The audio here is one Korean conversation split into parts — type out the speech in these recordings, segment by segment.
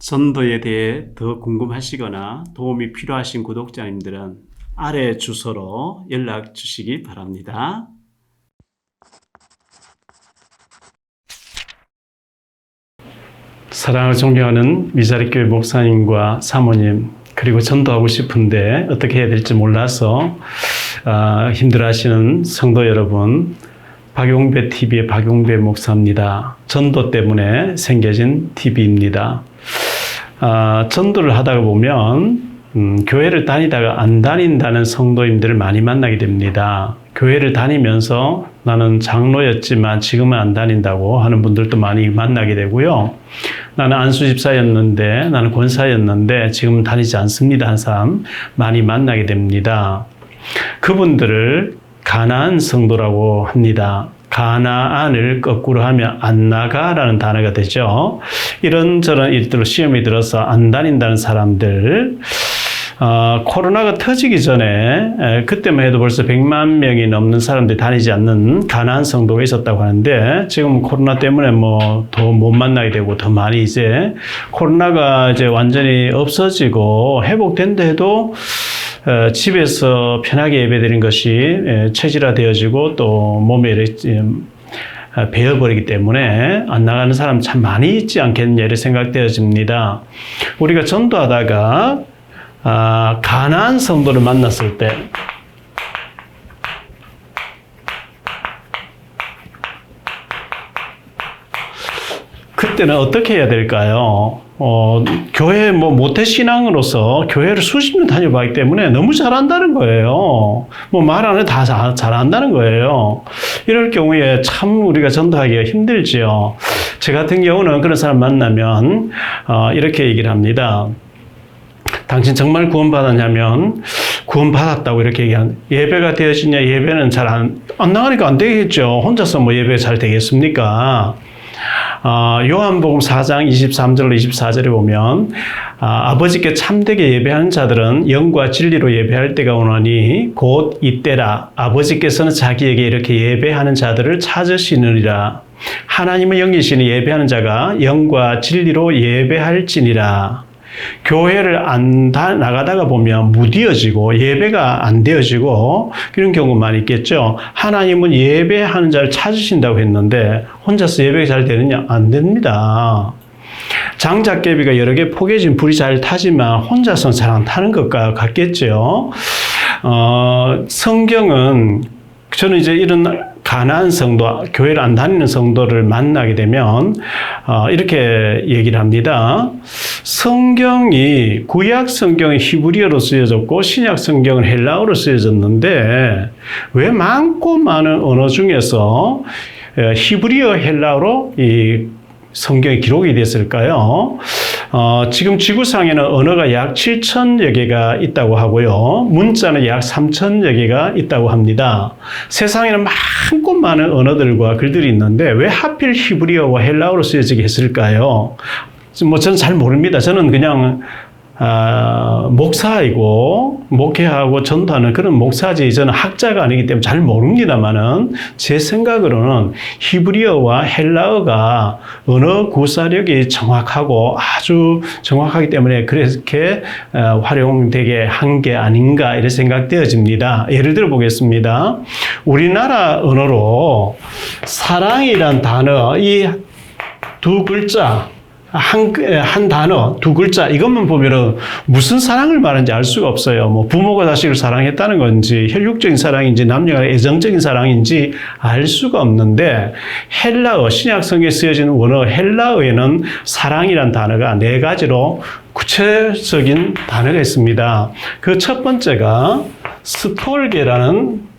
전도에 대해 더 궁금하시거나 도움이 필요하신 구독자님들은 아래 주소로 연락 주시기 바랍니다. 사랑을 존경하는 미자리교회 목사님과 사모님 그리고 전도하고 싶은데 어떻게 해야 될지 몰라서 아, 힘들어하시는 성도 여러분 박용배 TV의 박용배 목사입니다. 전도 때문에 생겨진 TV입니다. 아, 전도를 하다가 보면 음, 교회를 다니다가 안 다닌다는 성도님들을 많이 만나게 됩니다. 교회를 다니면서 나는 장로였지만 지금은 안 다닌다고 하는 분들도 많이 만나게 되고요. 나는 안수집사였는데, 나는 권사였는데 지금은 다니지 않습니다. 한 사람 많이 만나게 됩니다. 그분들을 가나안 성도라고 합니다. 가나안을 거꾸로 하면 안 나가라는 단어가 되죠. 이런저런 일들로 시험이 들어서 안 다닌다는 사람들, 어, 코로나가 터지기 전에 에, 그때만 해도 벌써 100만 명이 넘는 사람들이 다니지 않는 가나안 성도가 있었다고 하는데 지금 코로나 때문에 뭐 더 못 만나게 되고 더 많이 이제 코로나가 이제 완전히 없어지고 회복된다 해도 어, 집에서 편하게 예배드리는 것이 에, 체질화 되어지고 또 몸에 이렇게 어, 배어버리기 때문에 안 나가는 사람 참 많이 있지 않겠냐 이렇게 생각되어집니다. 우리가 전도하다가 아, 가나안 성도를 만났을 때 그 때는 어떻게 해야 될까요? 어, 교회 뭐 모태 신앙으로서 교회를 수십 년 다녀봤기 때문에 너무 잘한다는 거예요. 뭐 말안 해도 다 잘, 잘한다는 거예요. 이럴 경우에 참 우리가 전도하기가 힘들지요. 제 같은 경우는 그런 사람 만나면 어, 이렇게 얘기를 합니다. 당신 정말 구원받았냐면 구원받았다고 이렇게 얘기한 예배가 되어지냐 예배는 잘 안 안 나가니까 안 되겠죠. 혼자서 뭐 예배 잘 되겠습니까? 어, 요한복음 4장 23절로 24절에 보면 아, 아버지께 참되게 예배하는 자들은 영과 진리로 예배할 때가 오나니 곧 이때라 아버지께서는 자기에게 이렇게 예배하는 자들을 찾으시느니라. 하나님은 영이시니 예배하는 자가 영과 진리로 예배할지니라 교회를 안 다, 나가다가 보면 무디어지고 예배가 안 되어지고 경우가 많이 있겠죠. 하나님은 예배하는 자를 찾으신다고 했는데 혼자서 예배가 잘 되느냐? 안 됩니다. 장작개비가 여러 개 포개진 불이 잘 타지만 혼자서는 잘 안 타는 것과 같겠죠. 어, 성경은 저는 이제 이런 가난한 성도, 교회를 안 다니는 성도를 만나게 되면 어, 이렇게 얘기를 합니다. 성경이 구약 성경은 히브리어로 쓰여졌고 신약 성경은 헬라어로 쓰여졌는데 왜 많고 많은 언어 중에서 에, 히브리어 헬라어로 이 성경이 기록이 됐을까요? 어, 지금 지구상에는 언어가 약 7천여 개가 있다고 하고요. 문자는 약 3천여 개가 있다고 합니다. 세상에는 많고 많은 언어들과 글들이 있는데 왜 하필 히브리어와 헬라어로 쓰여지게 했을까요? 뭐 저는 잘 모릅니다. 저는 그냥 아, 목사이고 목회하고 전도하는 그런 목사지 저는 학자가 아니기 때문에 잘 모릅니다만은 제 생각으로는 히브리어와 헬라어가 언어 구사력이 정확하고 아주 정확하기 때문에 그렇게 어, 활용되게 한 게 아닌가 이런 생각되어집니다. 예를 들어 보겠습니다. 우리나라 언어로 사랑이란 단어 이 두 글자 한, 한 단어, 두 글자, 이것만 보면은 무슨 사랑을 말하는지 알 수가 없어요. 뭐 부모가 자식을 사랑했다는 건지, 혈육적인 사랑인지, 남녀가 애정적인 사랑인지 알 수가 없는데, 헬라어, 신약성에 쓰여진 원어 헬라어에는 사랑이란 단어가 네 가지로 구체적인 단어가 있습니다. 그 첫 번째가 스톨게라는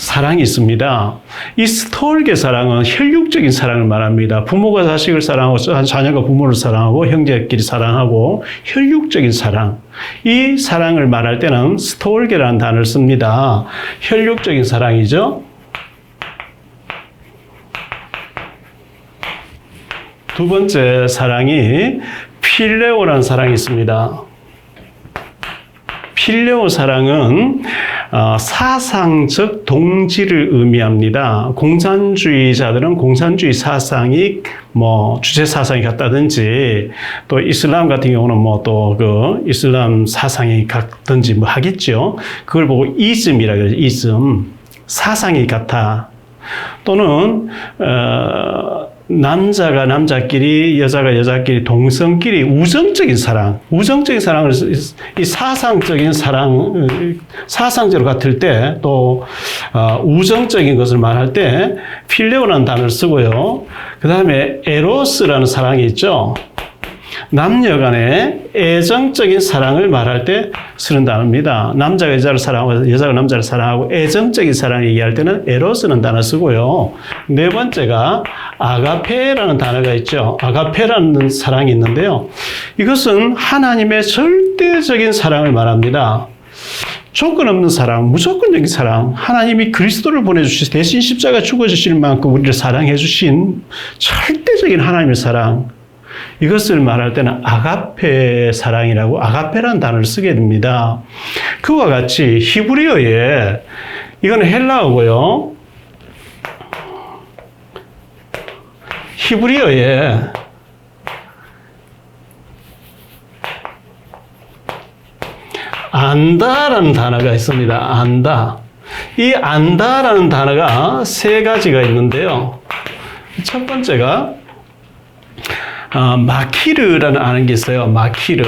사랑이 있습니다. 이 스톨게 사랑은 혈육적인 사랑을 말합니다. 부모가 자식을 사랑하고 자녀가 부모를 사랑하고 형제끼리 사랑하고 혈육적인 사랑. 이 사랑을 말할 때는 스톨게라는 단어를 씁니다. 혈육적인 사랑이죠. 두 번째 사랑이 필레오라는 사랑이 있습니다. 필레오 사랑은 어, 사상적 동지를 의미합니다. 공산주의자들은 공산주의 사상이 뭐 주체 사상이 같다든지 또 이슬람 같은 경우는 뭐 또 그 이슬람 사상이 같든지 뭐 하겠죠. 그걸 보고 이즘이라 그러죠. 이즘 사상이 같아. 또는 어, 남자가 남자끼리 여자가 여자끼리 동성끼리 우정적인 사랑, 우정적인 사랑을 이 사상적인 사랑 사상적으로 같을 때또 어, 우정적인 것을 말할 때 필레오라는 단어를 쓰고요. 그 다음에 에로스라는 사랑이 있죠. 남녀 간의 애정적인 사랑을 말할 때 쓰는 단어입니다. 남자가 여자를 사랑하고 여자가 남자를 사랑하고 애정적인 사랑을 얘기할 때는 에로스는 단어 쓰고요. 네 번째가 아가페라는 단어가 있죠. 아가페라는 사랑이 있는데요. 이것은 하나님의 절대적인 사랑을 말합니다. 조건 없는 사랑, 무조건적인 사랑, 하나님이 그리스도를 보내주시 대신 십자가 죽어주실 만큼 우리를 사랑해 주신 절대적인 하나님의 사랑, 이것을 말할 때는 아가페 사랑이라고 아가페라는 단어를 쓰게 됩니다. 그와 같이 히브리어에 이거는 헬라어고요. 히브리어에 안다라는 단어가 있습니다. 안다. 이 안다라는 단어가 세 가지가 있는데요. 첫 번째가 어, 마키르라는 아는 게 있어요. 마키르.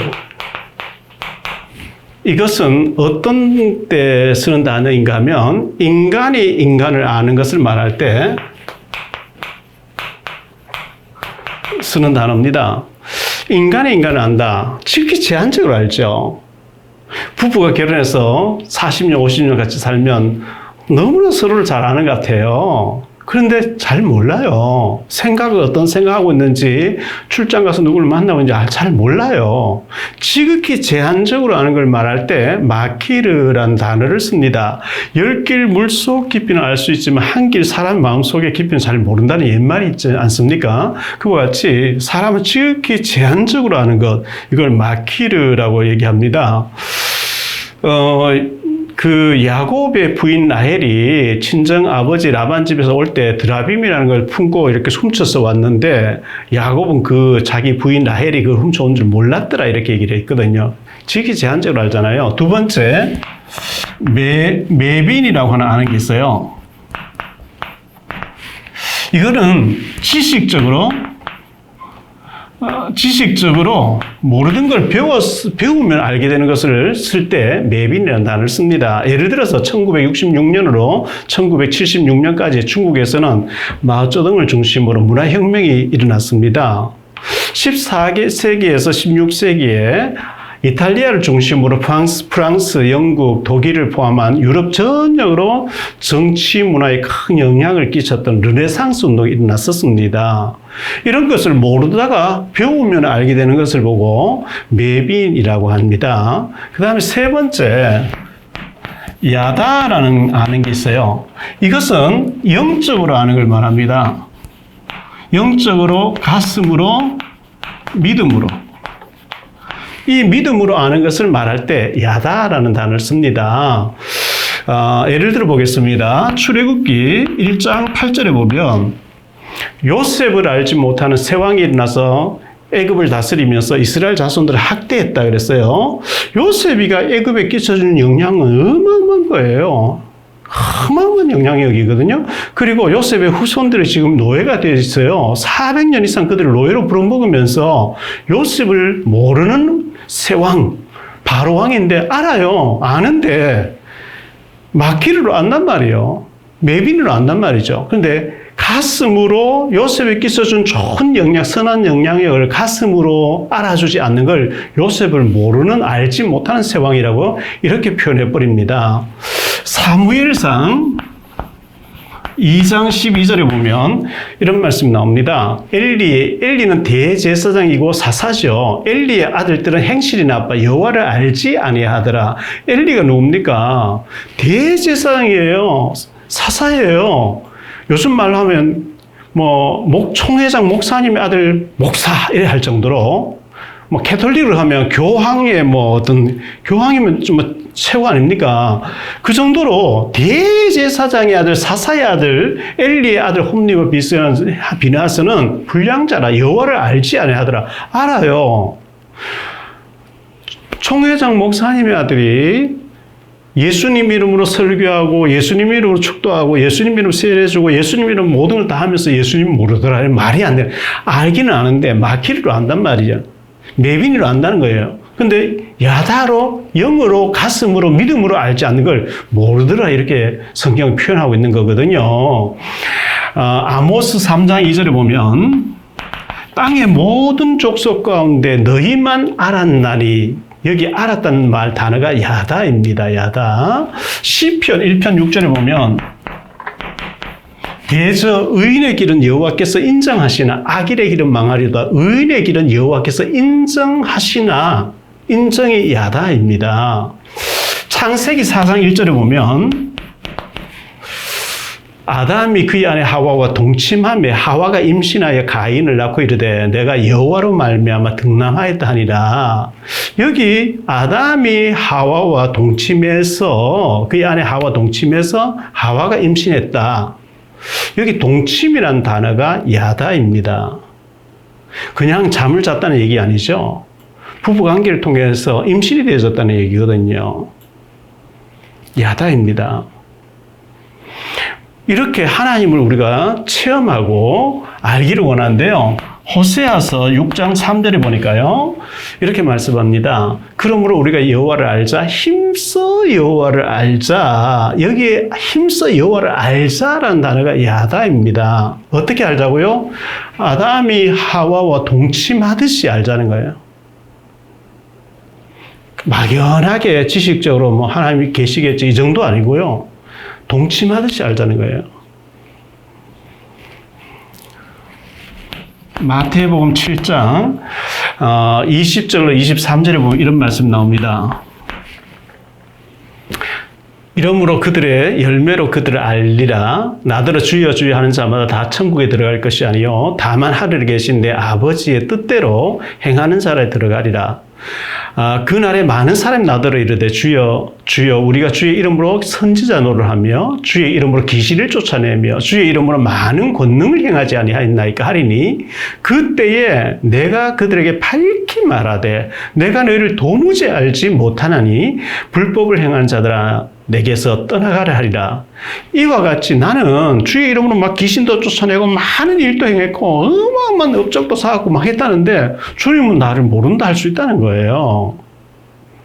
이것은 어떤 때 쓰는 단어인가 하면 인간이 인간을 아는 것을 말할 때 쓰는 단어입니다. 인간이 인간을 안다. 지극히 제한적으로 알죠. 부부가 결혼해서 40년, 50년 같이 살면 너무나 서로를 잘 아는 것 같아요. 그런데 잘 몰라요. 생각을 어떤 생각하고 있는지, 출장 가서 누구를 만나고 있는지 잘 몰라요. 지극히 제한적으로 아는 걸 말할 때, 마키르라는 단어를 씁니다. 열 길 물속 깊이는 알 수 있지만, 한 길 사람 마음속의 깊이는 잘 모른다는 옛말이 있지 않습니까? 그와 같이 사람은 지극히 제한적으로 아는 것, 이걸 마키르라고 얘기합니다. 어, 그 야곱의 부인 라헬이 친정 아버지 라반 집에서 올 때 드라빔이라는 걸 품고 이렇게 훔쳐서 왔는데 야곱은 그 자기 부인 라헬이 그 훔쳐온 줄 몰랐더라 이렇게 얘기를 했거든요. 지극히 제한적으로 알잖아요. 두 번째 매, 매빈이라고 하는 아는 게 있어요. 이거는 지식적으로 어, 지식적으로 모르는 걸 배웠, 배우면 알게 되는 것을 쓸 때 매빈이라는 단어를 씁니다. 예를 들어서 1966년으로 1976년까지 중국에서는 마오쩌둥을 중심으로 문화혁명이 일어났습니다. 14세기에서 16세기에 이탈리아를 중심으로 프랑스, 프랑스, 영국, 독일을 포함한 유럽 전역으로 정치 문화에 큰 영향을 끼쳤던 르네상스 운동이 일어났었습니다. 이런 것을 모르다가 배우면 알게 되는 것을 보고 매빈이라고 합니다. 그 다음에 세 번째, 야다라는 아는 게 있어요. 이것은 영적으로 아는 걸 말합니다. 영적으로, 가슴으로, 믿음으로. 이 믿음으로 아는 것을 말할 때 야다라는 단어를 씁니다. 어, 예를 들어 보겠습니다. 출애굽기 1장 8절에 보면 요셉을 알지 못하는 세왕이 일어나서 애굽을 다스리면서 이스라엘 자손들을 학대했다 그랬어요. 요셉이가 애굽에 끼쳐주는 영향은 어마어마한 거예요. 어마어마한 영향력이거든요. 그리고 요셉의 후손들이 지금 노예가 되어 있어요. 400년 이상 그들을 노예로 불어먹으면서 요셉을 모르는 세왕, 바로왕인데 알아요. 아는데 마키르로 안단 말이에요. 매빈으로 안단 말이죠. 그런데 가슴으로 요셉에 끼쳐준 좋은 영향, 선한 영향력을 가슴으로 알아주지 않는 걸 요셉을 모르는, 알지 못하는 세왕이라고 이렇게 표현해 버립니다. 사무엘상 2장 12절에 보면 이런 말씀이 나옵니다. 엘리, 엘리는 대제사장이고 사사죠. 엘리의 아들들은 행실이 나빠 여호와를 알지 아니하더라. 엘리가 누굽니까? 대제사장이에요. 사사예요. 요즘 말로 하면 뭐 목 총회장 목사님의 아들 목사 이래 할 정도로 뭐 캐톨릭을 하면 교황의 뭐 어떤 교황이면 좀 최고 아닙니까? 그 정도로 대제사장의 아들 사사의 아들 엘리의 아들 홈리와 비스한 비나스는 불량자라 여호와를 알지 아니하더라 알아요. 총회장 목사님의 아들이 예수님 이름으로 설교하고 예수님 이름으로 축도하고 예수님 이름으로 세례주고 예수님 이름 모든 걸 다 하면서 예수님 모르더라 말이 안 돼. 알기는 아는데 마키리로 안단 말이죠. 내빈이로 안다는 거예요. 근데 야다로 영으로 가슴으로 믿음으로 알지 않는 걸 모르더라 이렇게 성경을 표현하고 있는 거거든요. 어, 아모스 3장 2절에 보면 땅의 모든 족속 가운데 너희만 알았나니 여기 알았다는 말 단어가 야다입니다. 야다. 시편 1편 6절에 보면 대저 의인의 길은 여호와께서 인정하시나 악인의 길은 망하리다. 의인의 길은 여호와께서 인정하시나 인정이 야다입니다. 창세기 4장 1절에 보면 아담이 그의 아내 하와와 동침함에 하와가 임신하여 가인을 낳고 이르되 내가 여호와로 말미암아 등남하였다 하니라. 여기 아담이 하와와 동침해서 그의 아내 하와 동침해서 하와가 임신했다. 여기 동침이란 단어가 야다입니다. 그냥 잠을 잤다는 얘기 아니죠. 부부 관계를 통해서 임신이 되어졌다는 얘기거든요. 야다입니다. 이렇게 하나님을 우리가 체험하고 알기를 원하는데요. 호세아서 6장 3절에 보니까요. 이렇게 말씀합니다. 그러므로 우리가 여호와를 알자 힘써 여호와를 알자. 여기에 힘써 여호와를 알자라는 단어가 야다입니다. 어떻게 알자고요? 아담이 하와와 동침하듯이 알자는 거예요. 막연하게 지식적으로 뭐 하나님이 계시겠지 이 정도 아니고요. 동침하듯이 알자는 거예요. 마태복음 7장 20절로 23절에 보면 이런 말씀 나옵니다. 이러므로 그들의 열매로 그들을 알리라. 나더러 주여 주여 하는 자마다 다 천국에 들어갈 것이 아니요 다만 하늘에 계신 내 아버지의 뜻대로 행하는 자에 들어가리라. 아, 그날에 많은 사람이 나더러 이르되 주여 주여 우리가 주의 이름으로 선지자 노를 하며 주의 이름으로 귀신을 쫓아내며 주의 이름으로 많은 권능을 행하지 아니하였나이까 하리니 그때에 내가 그들에게 밝히 말하되 내가 너희를 도무지 알지 못하나니 불법을 행하는 자들아 내게서 떠나가라 하리라. 이와 같이 나는 주의 이름으로 막 귀신도 쫓아내고 많은 일도 행했고 어마어마한 업적도 쌓았고 막 했다는데 주님은 나를 모른다 할 수 있다는 거예요.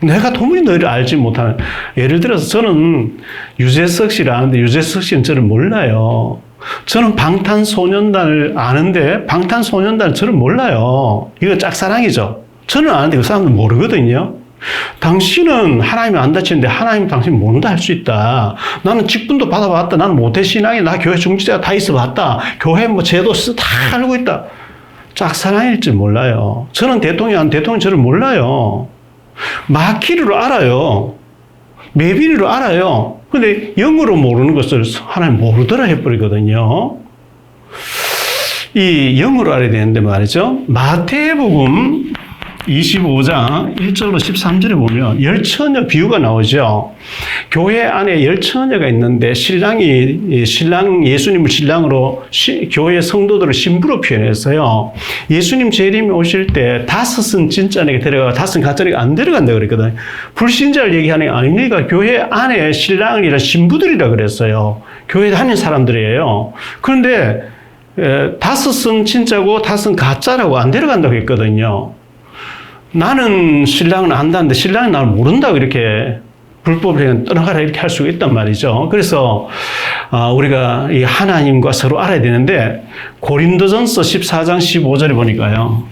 내가 도무지 너희를 알지 못하는 예를 들어서 저는 유재석 씨를 아는데 유재석 씨는 저를 몰라요. 저는 방탄소년단을 아는데 방탄소년단을 저를 몰라요. 이거 짝사랑이죠. 저는 아는데 그 사람들 모르거든요. 당신은 하나님이 안 다치는데 하나님 당신 모른다 할 수 있다. 나는 직분도 받아봤다. 나는 모태 신앙이 나 교회 중지자가 다 있어봤다. 교회 뭐 제도 다 알고 있다. 짝사랑일 줄 몰라요. 저는 대통령, 대통령 저를 몰라요. 마키리로 알아요. 메비리로 알아요. 근데 영어로 모르는 것을 하나님 모르더라 해버리거든요. 이 영어로 알아야 되는데 말이죠. 마태복음 25장 1절로 13절에 보면 열처녀 비유가 나오죠. 교회 안에 열처녀가 있는데 신랑이 신랑 예수님을 신랑으로 시, 교회 성도들을 신부로 표현했어요. 예수님 재림이 오실 때 다섯은 진짜에게 데려가 다섯은 가짜에게 안 데려간다 그랬거든요. 불신자를 얘기하는 게 아니니까 교회 안에 신랑이라 신부들이라 그랬어요. 교회 다니는 사람들이에요. 그런데 에, 다섯은 진짜고 다섯은 가짜라고 안 데려간다고 했거든요. 나는 신랑은 안다는데 신랑이 나를 모른다고 이렇게 불법을 떠나가라 이렇게 할 수가 있단 말이죠. 그래서 어, 우리가 이 하나님과 서로 알아야 되는데 고린도전서 14장 15절에 보니까요.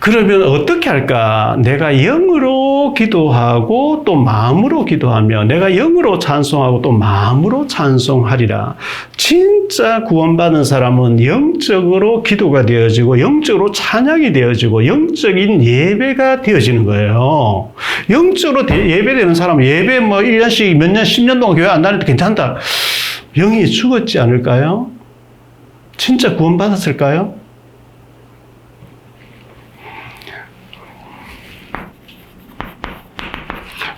그러면 어떻게 할까? 내가 영으로 기도하고 또 마음으로 기도하며 내가 영으로 찬송하고 또 마음으로 찬송하리라. 진짜 구원받은 사람은 영적으로 기도가 되어지고 영적으로 찬양이 되어지고 영적인 예배가 되어지는 거예요. 영적으로 예배되는 사람은 예배 뭐 1년씩 몇 년, 10년 동안 교회 안 다녀도 괜찮다. 영이 죽었지 않을까요? 진짜 구원받았을까요?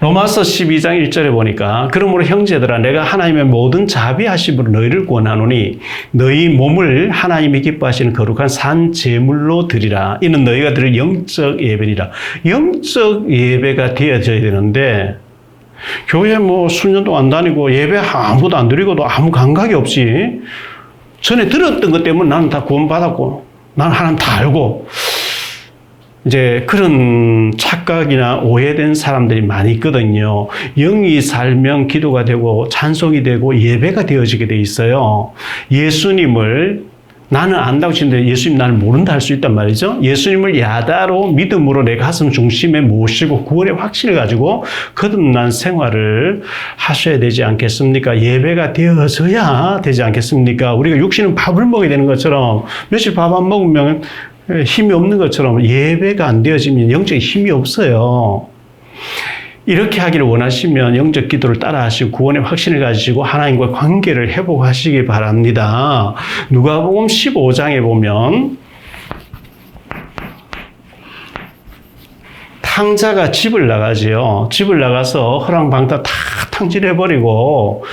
로마서 12장 1절에 보니까 그러므로 형제들아 내가 하나님의 모든 자비하심으로 너희를 구원하노니 너희 몸을 하나님이 기뻐하시는 거룩한 산 제물로 드리라. 이는 너희가 드릴 영적 예배니라. 영적 예배가 되어져야 되는데 교회 뭐 수년도 안 다니고 예배 아무것도 안 드리고도 아무 감각이 없이 전에 들었던 것 때문에 나는 다 구원받았고 나는 하나님 다 알고 이제 그런 착각이나 오해된 사람들이 많이 있거든요. 영이 살면 기도가 되고 찬송이 되고 예배가 되어지게 돼 있어요. 예수님을 나는 안다고 치는데 예수님 나를 모른다 할 수 있단 말이죠. 예수님을 야다로 믿음으로 내 가슴 중심에 모시고 구원의 확신을 가지고 거듭난 생활을 하셔야 되지 않겠습니까? 예배가 되어져야 되지 않겠습니까? 우리가 육신은 밥을 먹어야 되는 것처럼 며칠 밥 안 먹으면 힘이 없는 것처럼 예배가 안 되어지면 영적인 힘이 없어요. 이렇게 하기를 원하시면 영적 기도를 따라 하시고 구원의 확신을 가지고 하나님과 관계를 회복하시기 바랍니다. 누가복음 15장에 보면 탕자가 집을 나가지요. 집을 나가서 허랑방탕 다 탕질해버리고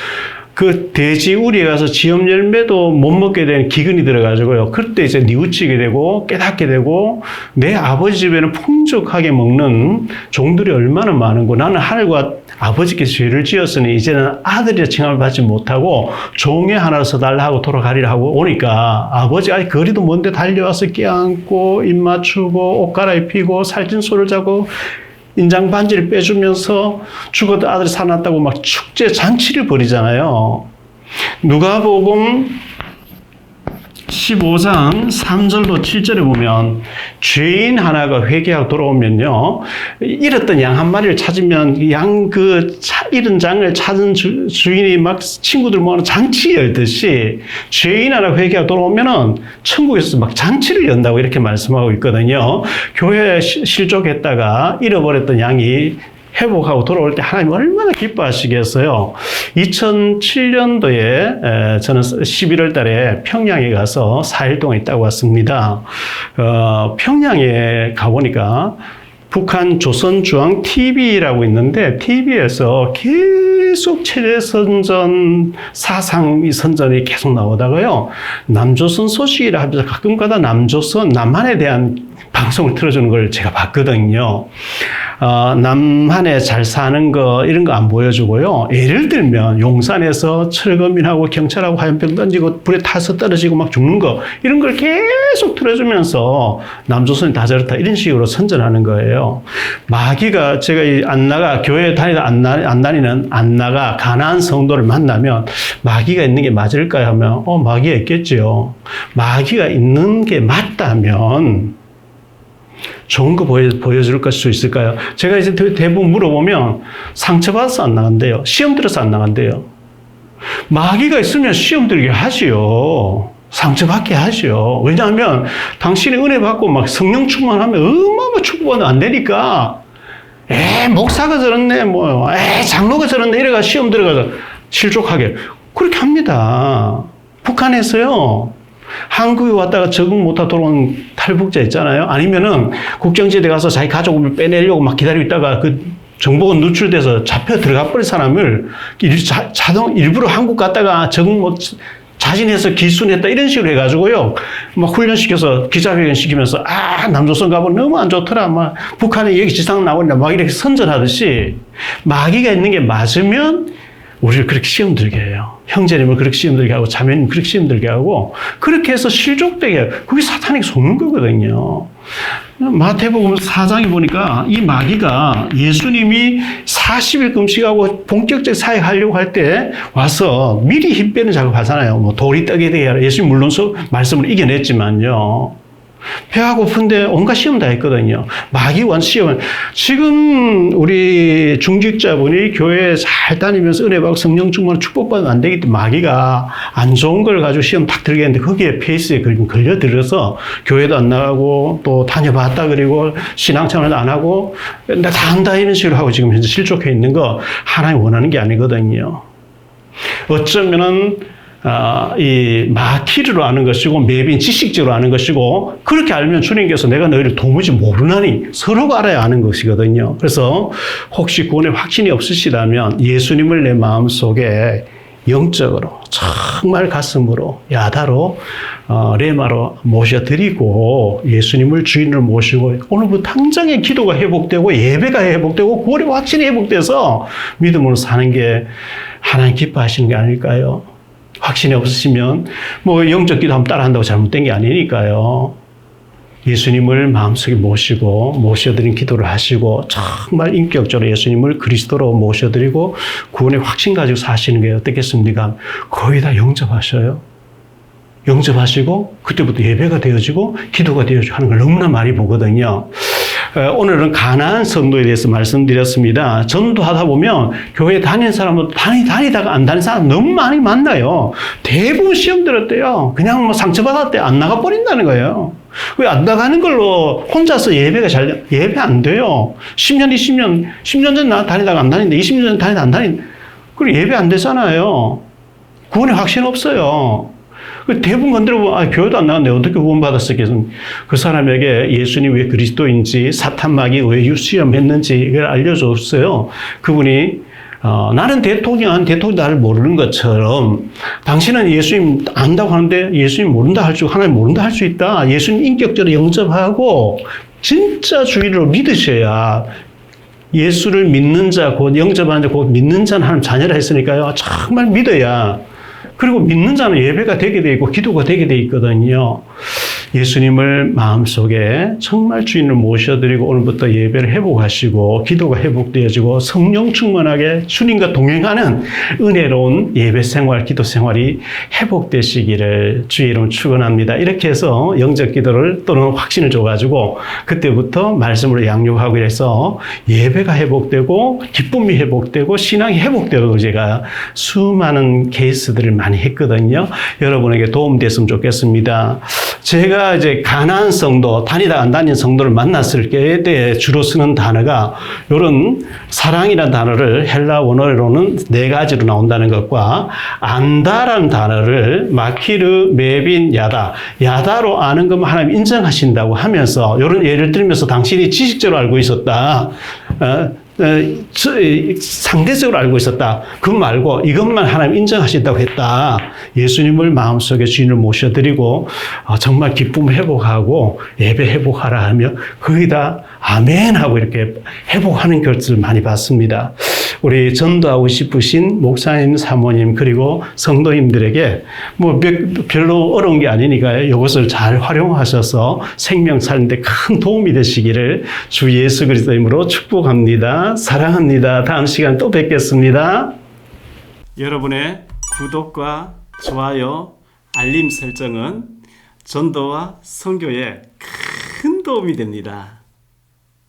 그 돼지 우리에 가서 지엄 열매도 못 먹게 된 기근이 들어가지고요. 그때 이제 뉘우치게 되고 깨닫게 되고 내 아버지 집에는 풍족하게 먹는 종들이 얼마나 많은고 나는 하늘과 아버지께서 죄를 지었으니 이제는 아들이라 칭함을 받지 못하고 종의 하나로 서 달라 하고 돌아가리라 하고 오니까 아버지가 거리도 먼데 달려와서 껴안고 입 맞추고 옷 갈아입히고 살찐 소를 자고 인장 반지를 빼주면서 죽어도 아들이 살아났다고 막 축제 잔치를 벌이잖아요. 누가복음 15장 3절도 7절에 보면 죄인 하나가 회개하고 돌아오면요. 잃었던 양 한 마리를 찾으면 양 그 잃은 장을 찾은 주, 주인이 막 친구들 모아서 장치 열듯이 죄인 하나 회개하고 돌아오면은 천국에서 막 장치를 연다고 이렇게 말씀하고 있거든요. 교회에 실족했다가 잃어버렸던 양이 회복하고 돌아올 때 하나님 얼마나 기뻐하시겠어요. 2007년도에 저는 11월 달에 평양에 가서 4일 동안 있다고 왔습니다. 어, 평양에 가보니까 북한 조선중앙 TV라고 있는데 TV에서 계속 체제선전 사상 선전이 계속 나오다가요. 남조선 소식이라 하면서 가끔가다 남조선 남한에 대한 방송을 틀어주는 걸 제가 봤거든요. 어, 남한에 잘 사는 거 이런 거 안 보여주고요. 예를 들면 용산에서 철거민하고 경찰하고 화염병 던지고 불에 타서 떨어지고 막 죽는 거 이런 걸 계속 틀어주면서 남조선이 다 저렇다 이런 식으로 선전하는 거예요. 마귀가 제가 이 안나가 교회 다니다 안나, 안 다니는 안나가 가난한 성도를 만나면 마귀가 있는 게 맞을까요? 하면 어 마귀가 있겠죠. 마귀가 있는 게 맞다면 좋은 거 보여, 보여줄 수 있을까요? 제가 이제 대부분 물어보면 상처받아서 안 나간대요. 시험 들어서 안 나간대요. 마귀가 있으면 시험 들게 하지요. 상처받게 하죠. 왜냐하면 당신이 은혜 받고 막 성령 충만하면 어마어마 축복은 안 되니까 에 목사가 저렇네 뭐에 장로가 저렇네 이래가 시험 들어가서 실족하게 그렇게 합니다. 북한에서요. 한국에 왔다가 적응 못하고 돌아온 탈북자 있잖아요. 아니면은 국경지대 가서 자기 가족을 빼내려고 막 기다리고 있다가 그 정보가 누출돼서 잡혀 들어가 버린 사람을 자, 자동 일부러 한국 갔다가 적응 못 자진해서 기순했다 이런 식으로 해가지고요 막 훈련시켜서 기자회견 시키면서 아 남조선 가보 너무 안 좋더라 막 북한에 여기 지상 나오냐 막 이렇게 선전하듯이 마귀가 있는 게 맞으면 우리를 그렇게 시험 들게 해요. 형제님을 그렇게 시험 들게 하고 자매님 그렇게 시험 들게 하고 그렇게 해서 실족되게 해요. 그게 사탄이 속는 거거든요. 마태복음 4장에 보니까 이 마귀가 예수님이 40일 금식하고 본격적 사역하려고 할 때 와서 미리 힘 빼는 작업 하잖아요. 뭐 돌이 떠게 하라. 예수님 물론 말씀을 이겨냈지만요. 배가 고픈데 온갖 시험 다 했거든요. 마귀 원 시험. 지금 우리 중직자분이 교회 잘 다니면서 은혜 받고 성령 충만 축복받으면 안 되기 때문에 마귀가 안 좋은 걸 가지고 시험 탁 들겠는데 거기에 페이스에 걸려 들어서 교회도 안 나가고 또 다녀봤다 그리고 신앙생활도 안 하고 나 다 한다 이런 식으로 하고 지금 현재 실족해 있는 거 하나님 원하는 게 아니거든요. 어쩌면은 아, 이 마키르로 아는 것이고 매빈 지식적으로 아는 것이고 그렇게 알면 주님께서 내가 너희를 도무지 모르나니 서로가 알아야 아는 것이거든요. 그래서 혹시 구원의 확신이 없으시다면 예수님을 내 마음 속에 영적으로 정말 가슴으로 야다로 어, 레마로 모셔드리고 예수님을 주인을 모시고 오늘부터 당장의 기도가 회복되고 예배가 회복되고 구원의 확신이 회복돼서 믿음으로 사는 게 하나님 기뻐하시는 게 아닐까요? 확신이 없으시면 뭐 영적 기도 한번 따라한다고 잘못된 게 아니니까요. 예수님을 마음속에 모시고 모셔드린 기도를 하시고 정말 인격적으로 예수님을 그리스도로 모셔드리고 구원의 확신 가지고 사시는 게 어떻겠습니까? 거의 다 영접하셔요. 영접하시고 그때부터 예배가 되어지고 기도가 되어지고 하는 걸 너무나 많이 보거든요. 어, 오늘은 가나안 성도에 대해서 말씀드렸습니다. 전도하다 보면 교회 다니는 사람은 다니, 다니다가 안 다니는 사람 너무 많이 만나요. 대부분 시험 들었대요. 그냥 뭐 상처받았대. 안 나가버린다는 거예요. 왜 안 나가는 걸로 혼자서 예배가 잘, 예배 안 돼요. 10년, 20년, 10년 전 나 다니다가 안 다니는데 20년 전 다니다 안 다니는데, 그리고 예배 안 되잖아요. 구원의 확신 없어요. 그 대부분 건드려보면, 아, 교회도 안 나갔는데 어떻게 구원받았었겠습니까? 그 사람에게 예수님 왜 그리스도인지, 사탄막이 왜 유수염했는지 이걸 알려줬어요. 그분이, 어, 나는 대통령, 대통령 나를 모르는 것처럼 당신은 예수님 안다고 하는데 예수님 모른다 할 수, 하나님 모른다 할 수 있다. 예수님 인격적으로 영접하고 진짜 주의를 믿으셔야 예수를 믿는 자, 곧 영접하는 자, 곧 믿는 자는 하나님 자녀라 했으니까요. 정말 믿어야. 그리고 믿는 자는 예배가 되게 돼 있고 기도가 되게 돼 있거든요. 예수님을 마음속에 정말 주인을 모셔드리고 오늘부터 예배를 회복하시고 기도가 회복되어지고 성령 충만하게 주님과 동행하는 은혜로운 예배 생활, 기도 생활이 회복되시기를 주의 이름 축원합니다. 이렇게 해서 영적 기도를 또는 확신을 줘가지고 그때부터 말씀으로 양육하고 이래서 예배가 회복되고 기쁨이 회복되고 신앙이 회복되고 제가 수많은 케이스들을 많이 했거든요. 여러분에게 도움됐으면 좋겠습니다. 제가 이제 가난 성도, 다니다 안 다닌 성도를 만났을 때 주로 쓰는 단어가 이런 사랑이라는 단어를 헬라 원어로는 네 가지로 나온다는 것과 안다라는 단어를 마키르, 메빈, 야다. 야다로 아는 것만 하나님 인정하신다고 하면서 이런 예를 들면서 당신이 지식적으로 알고 있었다. 어, 상대적으로 알고 있었다. 그 말고 이것만 하나님 인정하신다고 했다. 예수님을 마음속에 주인을 모셔드리고 어, 정말 기쁨 회복하고 예배 회복하라 하며 거의 다 아멘 하고 이렇게 회복하는 것을 많이 봤습니다. 우리 전도하고 싶으신 목사님, 사모님 그리고 성도님들에게 뭐 몇- 별로 어려운 게 아니니까요. 이것을 잘 활용하셔서 생명 사는데 큰 도움이 되시기를 주 예수 그리스도 이름으로 축복합니다. 사랑합니다. 다음 시간 또 뵙겠습니다. 여러분의 구독과 좋아요, 알림 설정은 전도와 선교에 큰 도움이 됩니다.